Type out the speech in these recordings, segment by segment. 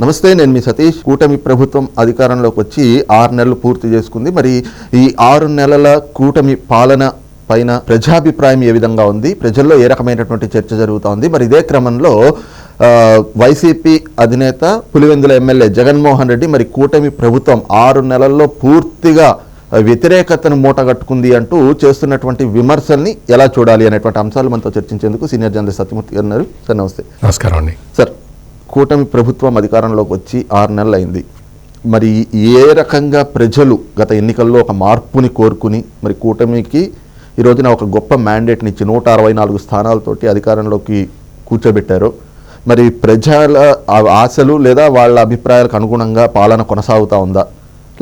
నమస్తే నేను మీ సతీష్. కూటమి ప్రభుత్వం అధికారంలోకి వచ్చి ఆరు నెలలు పూర్తి చేసుకుంది. మరి ఈ ఆరు నెలల కూటమి పాలన పైన ప్రజాభిప్రాయం ఏ విధంగా ఉంది? ప్రజల్లో ఏ రకమైనటువంటి చర్చ జరుగుతోంది? మరి ఇదే క్రమంలో వైసీపీ అధినేత పులివెందుల ఎమ్మెల్యే జగన్మోహన్ రెడ్డి మరి కూటమి ప్రభుత్వం ఆరు నెలల్లో పూర్తిగా వ్యతిరేకతను మూటగట్టుకుంది అంటూ చేస్తున్నటువంటి విమర్శల్ని ఎలా చూడాలి అనేటువంటి అంశాలు మనతో చర్చించేందుకు సీనియర్ జర్నలిస్ట్ సత్యమూర్తి గారు సార్ నమస్తే. నమస్కారం అండి. సార్ కూటమి ప్రభుత్వం అధికారంలోకి వచ్చి ఆరు నెలలు అయింది మరి ఏ రకంగా ప్రజలు గత ఎన్నికల్లో ఒక మార్పుని కోరుకుని మరి కూటమికి ఈ రోజున ఒక గొప్ప మ్యాండేట్ని ఇచ్చి నూట అరవై నాలుగు స్థానాలతోటి అధికారంలోకి కూర్చోబెట్టారు. మరి ప్రజల ఆశలు లేదా వాళ్ళ అభిప్రాయాలకు అనుగుణంగా పాలన కొనసాగుతూ ఉందా?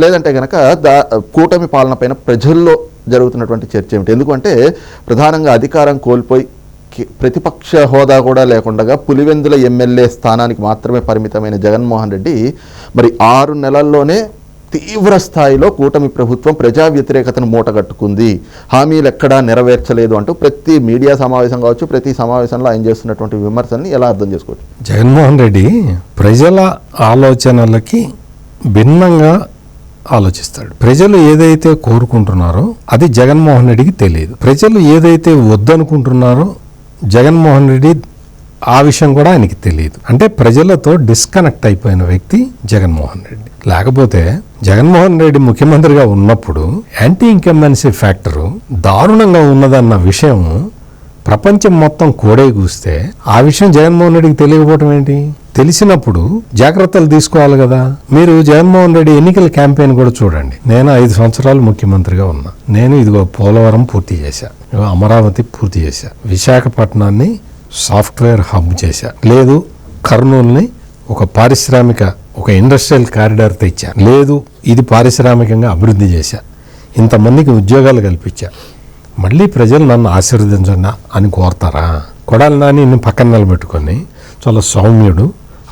లేదంటే కనుక దా కూటమి పాలన పైన ప్రజల్లో జరుగుతున్నటువంటి చర్చ ఏమిటి? ఎందుకంటే ప్రధానంగా అధికారం కోల్పోయి ప్రతిపక్ష హోదా కూడా లేకుండా పులివెందుల ఎమ్మెల్యే స్థానానికి మాత్రమే పరిమితమైన జగన్మోహన్ రెడ్డి మరి ఆరు నెలల్లోనే తీవ్ర స్థాయిలో కూటమి ప్రభుత్వం ప్రజా వ్యతిరేకతను మూటగట్టుకుంది. హామీలు ఎక్కడా నెరవేర్చలేదు అంటూ ప్రతి మీడియా సమావేశం కావచ్చు ప్రతి సమావేశంలో ఆయన చేస్తున్నటువంటి విమర్శల్ని ఎలా అర్థం చేసుకోవచ్చు? జగన్మోహన్ రెడ్డి ప్రజల ఆలోచనలకి భిన్నంగా ఆలోచిస్తాడు. ప్రజలు ఏదైతే కోరుకుంటున్నారో అది జగన్మోహన్ రెడ్డికి తెలియదు. ప్రజలు ఏదైతే వద్దనుకుంటున్నారో జగన్మోహన్ రెడ్డి ఆ విషయం కూడా ఆయనకి తెలియదు. అంటే ప్రజలతో డిస్కనెక్ట్ అయిపోయిన వ్యక్తి జగన్మోహన్ రెడ్డి. లేకపోతే జగన్మోహన్ రెడ్డి ముఖ్యమంత్రిగా ఉన్నప్పుడు యాంటీ ఇంకమెన్సీ ఫ్యాక్టరు దారుణంగా ఉన్నదన్న విషయం ప్రపంచం మొత్తం కోడే కూస్తే ఆ విషయం జగన్మోహన్ రెడ్డికి తెలియకపోవటం ఏంటి? తెలిసినప్పుడు జాగ్రత్తలు తీసుకోవాలి కదా. మీరు జగన్మోహన్ రెడ్డి ఎన్నికల క్యాంపెయిన్ కూడా చూడండి. నేను ఐదు సంవత్సరాలు ముఖ్యమంత్రిగా ఉన్నా. నేను ఇదిగో పోలవరం పూర్తి చేశా. అమరావతి పూర్తి చేశా. విశాఖపట్నాన్ని సాఫ్ట్వేర్ హబ్ చేశా. లేదు కర్నూలుని ఒక పారిశ్రామిక ఒక ఇండస్ట్రియల్ కారిడార్ తెచ్చా. లేదు ఇది పారిశ్రామికంగా అభివృద్ధి చేశా. ఇంతమందికి ఉద్యోగాలు కల్పించా. మళ్ళీ ప్రజలు నన్ను ఆశీర్వదించండి అని కోరతారా? కొడాలి నాని నిన్ను పక్కన నిలబెట్టుకొని చాలా సౌమ్యుడు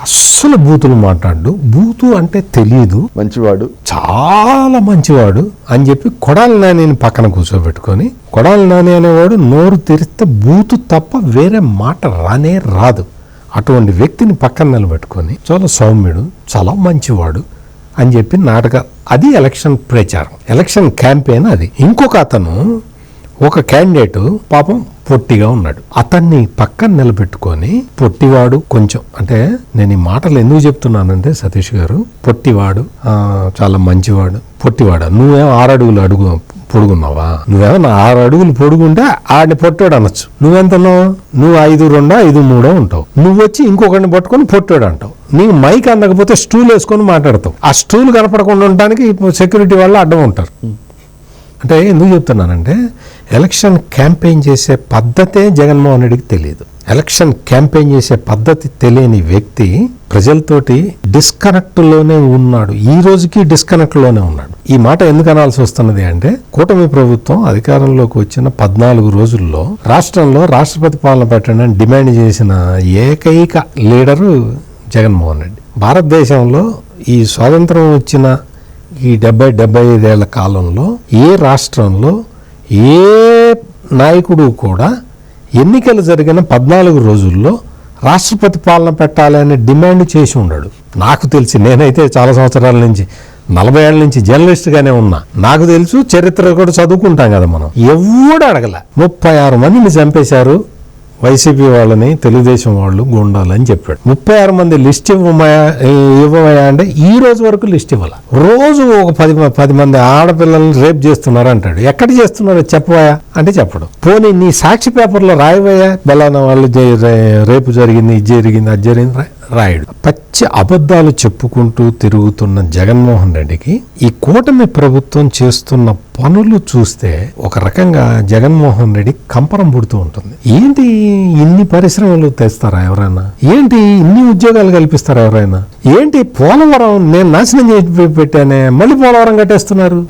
అస్సలు బూతులు మాట్లాడు బూతు అంటే తెలియదు మంచివాడు. చాలా మంచివాడు అని చెప్పి కొడాలి నానిని పక్కన కూర్చోబెట్టుకొని కొడాలి నాని అనేవాడు నోరు తెరిస్తే బూతు తప్ప వేరే మాట రానే రాదు. అటువంటి వ్యక్తిని పక్కన నిలబెట్టుకొని చాలా సౌమ్యుడు చాలా మంచివాడు అని చెప్పి నాటక అది ఎలక్షన్ ప్రచారం. ఎలక్షన్ క్యాంపెయిన్ అది. ఇంకొక అతను ఒక క్యాండిడేట్ పాపం పొట్టిగా ఉన్నాడు. అతన్ని పక్కన నిలబెట్టుకొని పొట్టివాడు కొంచెం అంటే నేను ఈ మాటలు ఎందుకు చెప్తున్నానంటే సతీష్ గారు పొట్టివాడు చాలా మంచివాడు. పొట్టివాడు? నువ్వేం ఆరు అడుగులు అడుగు పొడుగున్నావా? నువ్వేమో నా ఆరు అడుగులు పొడుగుంటే ఆడిని పొట్టాడు అనొచ్చు. నువ్వెంతలో నువ్వు ఐదు రెండో ఐదు మూడో ఉంటావు. నువ్వు వచ్చి ఇంకొకరిని పట్టుకొని పొట్టాడు అంటావు. నీకు మైక్ అందకపోతే స్టూల్ వేసుకొని మాట్లాడతావు. ఆ స్టూల్ కనపడకుండా ఉండడానికి సెక్యూరిటీ వాళ్ళు అడ్డం ఉంటారు. అంటే ఎందుకు చెప్తున్నానంటే ఎలక్షన్ క్యాంపెయిన్ చేసే పద్ధతే జగన్మోహన్ రెడ్డికి తెలియదు. ఎలక్షన్ క్యాంపెయిన్ చేసే పద్ధతి తెలియని వ్యక్తి ప్రజలతోటి డిస్కనెక్ట్లోనే ఉన్నాడు. ఈ రోజుకి డిస్కనెక్ట్లోనే ఉన్నాడు. ఈ మాట ఎందుకు అనాల్సి వస్తున్నది అంటే కూటమి ప్రభుత్వం అధికారంలోకి వచ్చిన పద్నాలుగు రోజుల్లో రాష్ట్రంలో రాష్ట్రపతి పాలన పెట్టడం డిమాండ్ చేసిన ఏకైక లీడరు జగన్మోహన్ రెడ్డి. భారతదేశంలో ఈ స్వాతంత్రం వచ్చిన ఈ డెబ్బై డెబ్బై ఐదేళ్ళ కాలంలో ఏ రాష్ట్రంలో ఏ నాయకుడు కూడా ఎన్నికలు జరిగిన పద్నాలుగు రోజుల్లో రాష్ట్రపతి పాలన పెట్టాలని డిమాండ్ చేసి ఉండడు. నాకు తెలిసి నేనైతే చాలా సంవత్సరాల నుంచి నలభై ఏళ్ళ నుంచి జర్నలిస్ట్గానే ఉన్నా. నాకు తెలుసు చరిత్ర కూడా చదువుకుంటాం కదా మనం. ఎవడు అడగల. ముప్పై ఆరు మందిని చంపేశారు. వైసీపీ వాళ్ళని తెలుగుదేశం వాళ్ళు గుండాలని చెప్పాడు. ముప్పై ఆరు మంది లిస్ట్ ఇవ్వమయా ఇవ్వమయా అంటే ఈ రోజు వరకు లిస్ట్ ఇవ్వాల. రోజు ఒక పది పది మంది ఆడపిల్లల్ని రేప్ చేస్తున్నారు అంటాడు. ఎక్కడ చేస్తున్నారు చెప్పవయా అంటే చెప్పడు. పోనీ నీ సాక్షి పేపర్లో రాయవయా? బలానా వాళ్ళు రేపు జరిగింది ఇది జరిగింది అది జరిగింది రాయుడు. పచ్చి అబద్ధాలు చెప్పుకుంటూ తిరుగుతున్న జగన్మోహన్ రెడ్డికి ఈ కూటమి ప్రభుత్వం చేస్తున్న పనులు చూస్తే ఒక రకంగా జగన్మోహన్ రెడ్డి కంపరం పుడుతూ ఉంటుంది. ఏంటి ఇన్ని పరిశ్రమలు తెస్తారా ఎవరైనా? ఏంటి ఇన్ని ఉద్యోగాలు కల్పిస్తారా ఎవరైనా? ఏంటి పోలవరం నేను నాశనం చేసి పెట్టానే మళ్ళీ పోలవరం కట్టేస్తున్నారు?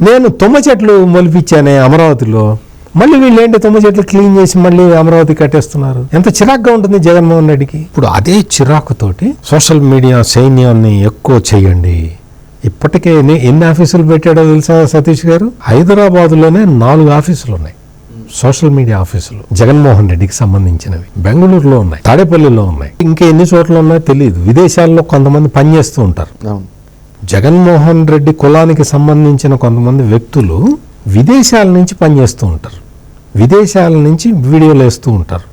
నేను తుమ్మ చెట్లు మొలిపించానే అమరావతిలో. మళ్ళీ వీళ్ళు ఏంటి తుమ్మ చెట్లు క్లీన్ చేసి మళ్ళీ అమరావతి కట్టేస్తున్నారు? ఎంత చిరాగ్గా ఉంటుంది జగన్మోహన్ రెడ్డికి? ఇప్పుడు అదే చిరాకుతోటి సోషల్ మీడియా సైన్యాన్ని ఎక్కువ చేయండి. ఇప్పటికే ఎన్ని ఎన్ని ఆఫీసులు పెట్టాడో తెలుసా సతీష్ గారు? హైదరాబాద్లోనే నాలుగు ఆఫీసులు ఉన్నాయి. సోషల్ మీడియా ఆఫీసులు జగన్మోహన్ రెడ్డికి సంబంధించినవి. బెంగళూరులో ఉన్నాయి. తాడేపల్లిలో ఉన్నాయి. ఇంకా ఎన్ని చోట్ల ఉన్నాయో తెలియదు. విదేశాల్లో కొంతమంది పనిచేస్తూ ఉంటారు. జగన్మోహన్ రెడ్డి కులానికి సంబంధించిన కొంతమంది వ్యక్తులు విదేశాల నుంచి పనిచేస్తూ ఉంటారు. విదేశాల నుంచి వీడియోలు వేస్తూ ఉంటారు.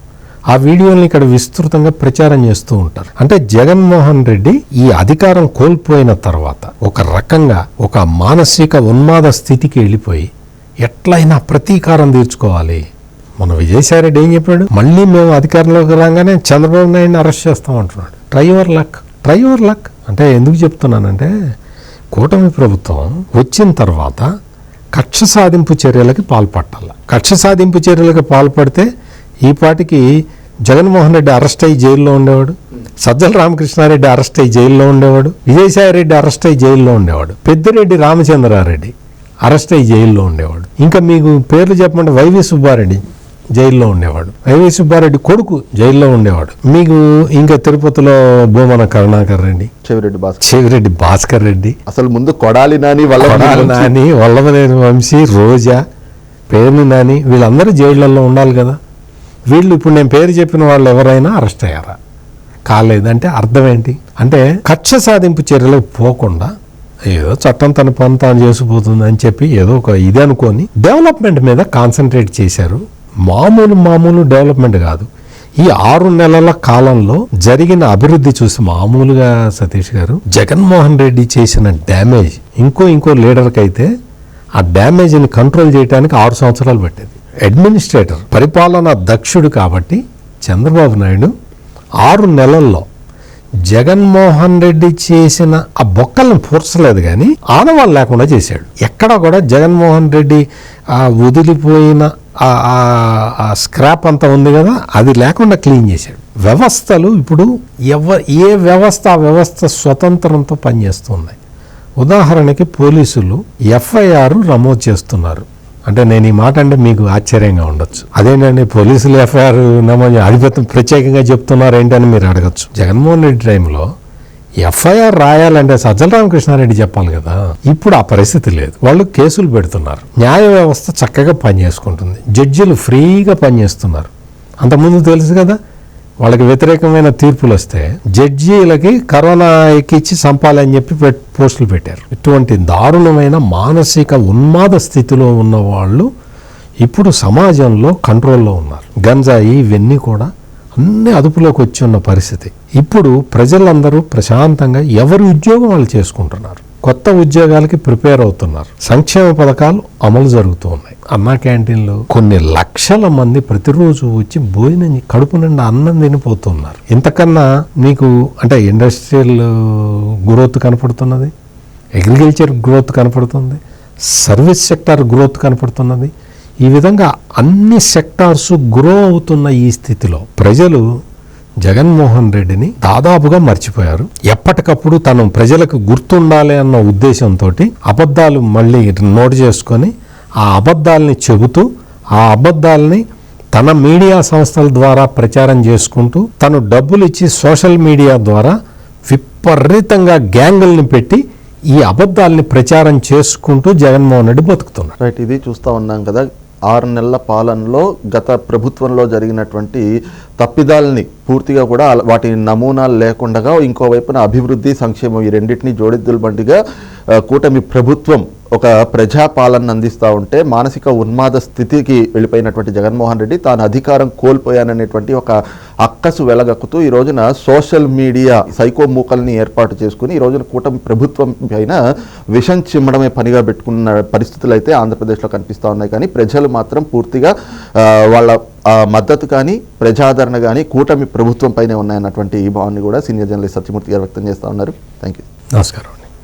ఆ వీడియోని ఇక్కడ విస్తృతంగా ప్రచారం చేస్తూ ఉంటారు. అంటే జగన్మోహన్ రెడ్డి ఈ అధికారం కోల్పోయిన తర్వాత ఒక రకంగా ఒక మానసిక ఉన్మాద స్థితికి వెళ్ళిపోయి ఎట్లయినా ప్రతీకారం తీర్చుకోవాలి. మన విజయసాయిరెడ్డి ఏం చెప్పాడు? మళ్ళీ మేము అధికారంలోకి రాగానే చంద్రబాబు నాయుడిని arrest చేస్తామంటున్నాడు try try your luck. Try your luck. అంటే ఎందుకు చెప్తున్నానంటే కూటమి ప్రభుత్వం వచ్చిన తర్వాత కక్ష సాధింపు చర్యలకి పాల్పడాలి కక్ష సాధింపు చర్యలకు పాల్పడితే ఈ పాటికి జగన్మోహన్ రెడ్డి అరెస్ట్ అయ్యి జైల్లో ఉండేవాడు. సజ్జల రామకృష్ణారెడ్డి అరెస్ట్ అయ్యి జైల్లో ఉండేవాడు. విజయసాయి రెడ్డి అరెస్ట్ అయ్యి జైల్లో ఉండేవాడు. పెద్దిరెడ్డి రామచంద్రారెడ్డి అరెస్ట్ అయ్యి జైల్లో ఉండేవాడు. ఇంకా మీకు పేర్లు చెప్పమంటే వైవి సుబ్బారెడ్డి. జైల్లో ఉండేవాడు. వైవి సుబ్బారెడ్డి కొడుకు జైల్లో ఉండేవాడు. మీకు ఇంకా తిరుపతిలో భూమన కరుణాకర్ రెడ్డి? చెవిరెడ్డి భాస్కర్. చెవిరెడ్డి భాస్కర్ రెడ్డి. అసలు ముందు కొడాలి నాని నాని వల్లభనేని వంశీ రోజా పేర్ని నాని వీళ్ళందరూ జైళ్ళల్లో ఉండాలి కదా. వీళ్ళు ఇప్పుడు నేను పేరు చెప్పిన వాళ్ళు ఎవరైనా అరెస్ట్ అయ్యారా? కాలేదంటే అర్థం ఏంటి? అంటే కక్ష సాధింపు చర్యలకు పోకుండా ఏదో చట్టం తన పని తాను చేసిపోతుంది అని చెప్పి ఏదో ఒక ఇది అనుకొని డెవలప్మెంట్ మీద కాన్సన్ట్రేట్ చేశారు. మామూలు మామూలు డెవలప్మెంట్ కాదు. ఈ ఆరు నెలల కాలంలో జరిగిన అభివృద్ధి చూసి మామూలుగా సతీష్ గారు జగన్మోహన్ రెడ్డి చేసిన డ్యామేజ్ ఇంకో ఇంకో లీడర్కి అయితే ఆ డ్యామేజ్ని కంట్రోల్ చేయడానికి ఆరు సంవత్సరాలు పట్టేది. అడ్మినిస్ట్రేటర్ పరిపాలనా దక్షుడు కాబట్టి చంద్రబాబు నాయుడు ఆరు నెలల్లో జగన్మోహన్ రెడ్డి చేసిన ఆ బొక్కలను పూర్చలేదు కానీ ఆనవాళ్ళు లేకుండా చేశాడు. ఎక్కడ కూడా జగన్మోహన్ రెడ్డి ఆ వదిలిపోయిన ఆ- స్క్రాప్ అంతా ఉంది కదా అది లేకుండా క్లీన్ చేశాడు. వ్యవస్థలు ఇప్పుడు ఎవ ఏ వ్యవస్థ ఆ వ్యవస్థ స్వతంత్రంతో పనిచేస్తున్నాయి ఉదాహరణకి పోలీసులు ఎఫ్ఐఆర్ నమోదు చేస్తున్నారు. అంటే నేను ఈ మాట అంటే మీకు ఆశ్చర్యంగా ఉండొచ్చు. అదేంటండి పోలీసులు ఎఫ్ఐఆర్ నమోదు అధిపత్యం ప్రత్యేకంగా చెప్తున్నారు ఏంటని మీరు అడగచ్చు. జగన్మోహన్ రెడ్డి టైంలో ఎఫ్ఐఆర్ రాయాలంటే సజ్జల రామకృష్ణారెడ్డి చెప్పాలి కదా. ఇప్పుడు ఆ పరిస్థితి లేదు. వాళ్ళు కేసులు పెడుతున్నారు. న్యాయ వ్యవస్థ చక్కగా పనిచేసుకుంటుంది. జడ్జిలు ఫ్రీగా పనిచేస్తున్నారు. అంతకుముందు తెలుసు కదా వాళ్ళకి వ్యతిరేకమైన తీర్పులు వస్తే జడ్జీలకి కరోనా ఎక్కిచ్చి సంపాలని చెప్పి పోస్టులు పెట్టారు. ఇటువంటి దారుణమైన మానసిక ఉన్మాద స్థితిలో ఉన్న వాళ్ళు ఇప్పుడు సమాజంలో కంట్రోల్లో ఉన్నారు. గంజాయి ఇవన్నీ కూడా అన్నీ అదుపులోకి వచ్చి ఉన్న పరిస్థితి. ఇప్పుడు ప్రజలందరూ ప్రశాంతంగా ఎవరి ఉద్యోగం వాళ్ళు చేసుకుంటున్నారు. కొత్త ఉద్యోగాలకి ప్రిపేర్ అవుతున్నారు. సంక్షేమ పథకాలు అమలు జరుగుతూ ఉన్నాయి అన్నా క్యాంటీన్లు. కొన్ని లక్షల మంది ప్రతిరోజు వచ్చి భోజనం కడుపు నిండా అన్నం తినిపోతున్నారు. ఇంతకన్నా మీకు అంటే ఇండస్ట్రియల్ గ్రోత్ కనపడుతున్నది? అగ్రికల్చర్ గ్రోత్ కనపడుతుంది? సర్వీస్ సెక్టార్ గ్రోత్ కనపడుతున్నది? ఈ విధంగా అన్ని సెక్టార్స్ గ్రో అవుతున్న ఈ స్థితిలో ప్రజలు జగన్మోహన్ రెడ్డిని దాదాపుగా మర్చిపోయారు. ఎప్పటికప్పుడు తను ప్రజలకు గుర్తుండాలి అన్న ఉద్దేశంతో అబద్ధాలు మళ్ళీ నోటు చేసుకొని ఆ అబద్ధాలని చెబుతూ ఆ అబద్ధాలని తన మీడియా సంస్థల ద్వారా ప్రచారం చేసుకుంటూ తను డబ్బులు ఇచ్చి సోషల్ మీడియా ద్వారా విపరీతంగా గ్యాంగుల్ని పెట్టి ఈ అబద్ధాలని ప్రచారం చేసుకుంటూ జగన్మోహన్ రెడ్డి బతుకుతున్నాడు. రైట్ ఇది చూస్తూ ఉన్నాం కదా. ఆరు నెలల పాలనలో గత ప్రభుత్వంలో జరిగినటువంటి తప్పిదాలని పూర్తిగా కూడా వాటి నమూనాలు లేకుండా ఇంకోవైపున అభివృద్ధి సంక్షేమం ఈ రెండింటిని జోడిద్దుల బండిగా కూటమి ప్రభుత్వం ఒక ప్రజాపాలన అందిస్తూ ఉంటే మానసిక ఉన్మాద స్థితికి వెళ్ళిపోయినటువంటి జగన్మోహన్ రెడ్డి తాను అధికారం కోల్పోయాననేటువంటి ఒక అక్కసు వెలగక్కుతూ ఈ రోజున సోషల్ మీడియా సైకో మూకల్ని ఏర్పాటు చేసుకుని ఈ రోజున కూటమి ప్రభుత్వం పైన విషం చిమ్మడమే పనిగా పెట్టుకున్న పరిస్థితులు అయితే ఆంధ్రప్రదేశ్లో కనిపిస్తూ ఉన్నాయి. కానీ ప్రజలు మాత్రం పూర్తిగా వాళ్ళ మద్దతు కానీ ప్రజాదరణ కానీ కూటమి ప్రభుత్వం పైనే ఉన్నాయన్నటువంటి ఈ భావాన్ని కూడా సీనియర్ జర్నలిస్ట్ సత్యమూర్తి గారు వ్యక్తం చేస్తూ ఉన్నారు. థ్యాంక్ యూ నమస్కారం.